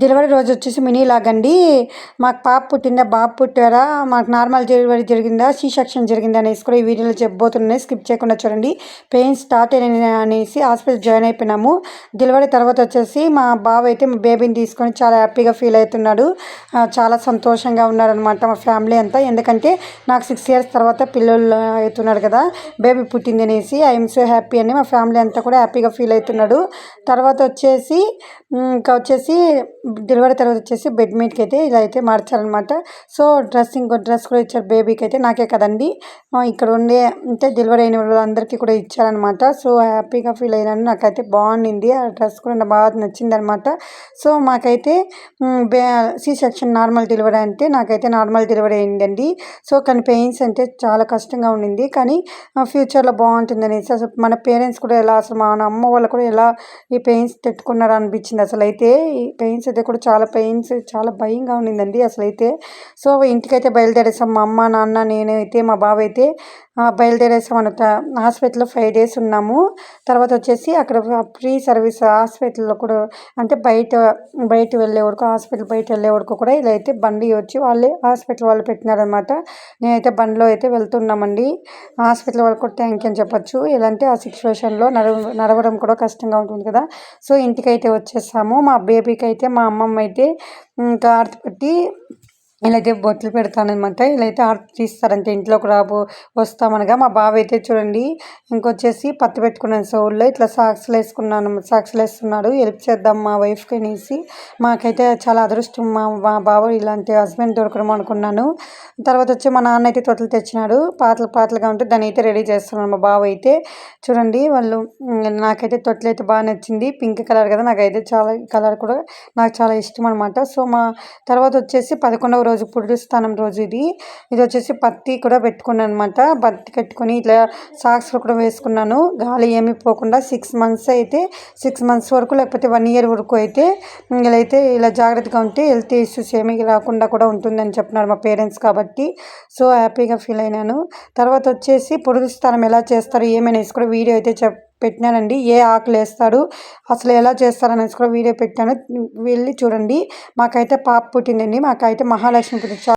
Delivery రోజు వచ్చేసి mini లాగండి. మాకు పాప పుట్టిందా బాబు పుట్టారా మాకు నార్మల్ డెలివరీ జరిగిందా సీ సెక్షన్ జరిగిందా అనేసి కూడా ఈ వీడియోలో చెప్పబోతున్నాయి. స్కిప్ చేయకుండా చూడండి. పెయిన్ స్టార్ట్ అయిన అనేసి హాస్పిటల్ జాయిన్ అయిపోయినాము. డెలివరీ తర్వాత వచ్చేసి మా బాబు అయితే మా బేబీని తీసుకొని చాలా హ్యాపీగా ఫీల్ అవుతున్నాడు. చాలా సంతోషంగా ఉన్నారనమాట మా ఫ్యామిలీ అంతా. ఎందుకంటే నాకు సిక్స్ ఇయర్స్ తర్వాత పిల్లలు అవుతున్నాడు కదా బేబీ పుట్టింది అనేసి ఐఎమ్ సో హ్యాపీ అని మా ఫ్యామిలీ అంతా కూడా హ్యాపీగా ఫీల్ అవుతున్నాడు. తర్వాత వచ్చేసి ఇంకా వచ్చేసి డెలివరీ తర్వాత వచ్చేసి బెడ్ మీదకి అయితే ఇలా అయితే మార్చారనమాట. సో డ్రెస్ ఇంకో డ్రెస్ కూడా ఇచ్చారు బేబీకి అయితే నాకే కదండి. ఇక్కడ ఉండే అంటే డెలివరీ అయిన వాళ్ళందరికీ కూడా ఇచ్చారనమాట. సో హ్యాపీగా ఫీల్ అయినాను. నాకైతే బాగుండింది. ఆ డ్రెస్ కూడా నాకు బాగా నచ్చింది అనమాట సో మాకైతే సి సెక్షన్ నార్మల్ డెలివరీ అంటే నాకైతే నార్మల్ డెలివరీ అయిందండి. సో కానీ పెయిన్స్ అంటే చాలా కష్టంగా ఉండింది. కానీ ఫ్యూచర్లో బాగుంటుందని అసలు మన పేరెంట్స్ కూడా ఎలా అసలు మన అమ్మ వాళ్ళు కూడా ఎలా ఈ పెయిన్స్ తెట్టుకున్నారు అనిపించింది అసలు అయితే ఈ పెయిన్స్ అయితే కూడా చాలా పెయిన్స్ చాలా భయంగా ఉండిందండి అసలైతే. సో ఇంటికైతే బయలుదేరేసాం మా అమ్మ నాన్న నేను అయితే మా బావ అయితే బయలుదేరేసాం హాస్పిటల్లో ఫైవ్ డేస్ ఉన్నాము. తర్వాత వచ్చేసి అక్కడ ఫ్రీ సర్వీస్ హాస్పిటల్లో కూడా అంటే బయట బయట వెళ్ళే వరకు హాస్పిటల్ బయట వెళ్ళే వరకు కూడా ఇలా అయితే బండి వచ్చి వాళ్ళే హాస్పిటల్ వాళ్ళు పెట్టినారనమాట నేనైతే బండిలో అయితే వెళ్తున్నామండి. హాస్పిటల్ వాళ్ళకి కూడా థ్యాంక్ యూ అని చెప్పొచ్చు. ఇలాంటి ఆ సిచ్యువేషన్లో నడవ నడవడం కూడా కష్టంగా ఉంటుంది కదా. సో ఇంటికైతే వచ్చేసాము. మా బేబీకి అయితే మా అమ్మమ్మ అయితే ఇంకా ఆర్తి ఇలా అయితే బొట్లు పెడతానమాట ఇలా అయితే ఆర్డర్ తీస్తారంటే ఇంట్లోకి రాబో వస్తామనగా మా బావ అయితే చూడండి ఇంకొచ్చేసి పత్తి పెట్టుకున్నాను. సోల్లో ఇట్లా సాక్స్లు వేసుకున్నాను. సాక్స్లు వేస్తున్నాడు. హెల్ప్ చేద్దాం మా వైఫ్కి అనేసి. మాకైతే చాలా అదృష్టం. మా మా బావ ఇలాంటి హస్బెండ్ దొరకడం అనుకున్నాను. తర్వాత వచ్చి మా నాన్న అయితే తొట్టలు తెచ్చినాడు. పాటలు పాటలుగా ఉంటే దాన్ని అయితే రెడీ చేస్తున్నాను మా బావ అయితే. చూడండి వాళ్ళు నాకైతే తొట్టలు అయితే బాగా నచ్చింది. పింక్ కలర్ కదా నాకైతే చాలా కలర్ కూడా నాకు చాలా ఇష్టం అనమాట సో మా తర్వాత వచ్చేసి పదకొండవ రోజు పురుడుస్థానం రోజు ఇది. ఇది వచ్చేసి పత్తి కూడా పెట్టుకున్నాను అనమాట పత్తి కట్టుకొని ఇట్లా సాక్స్లు కూడా వేసుకున్నాను. గాలి ఏమీ పోకుండా సిక్స్ మంత్స్ అయితే సిక్స్ మంత్స్ వరకు లేకపోతే వన్ ఇయర్ వరకు అయితే ఇలా అయితే ఇలా జాగ్రత్తగా ఉంటే హెల్త్ ఇష్యూస్ ఏమీ రాకుండా కూడా ఉంటుందని చెప్పినారు మా పేరెంట్స్ కాబట్టి. సో హ్యాపీగా ఫీల్ అయినాను. తర్వాత వచ్చేసి పొడుగు స్థానం ఎలా చేస్తారు ఏమైనా కూడా వీడియో అయితే చెప్ పెట్టినానండి ఏ ఆకులు వేస్తారు అసలు ఎలా చేస్తారనేసి కూడా వీడియో పెట్టాను. వెళ్ళి చూడండి. మాకైతే పాప పుట్టిందండి. మాకైతే మహాలక్ష్మి పుట్టింది.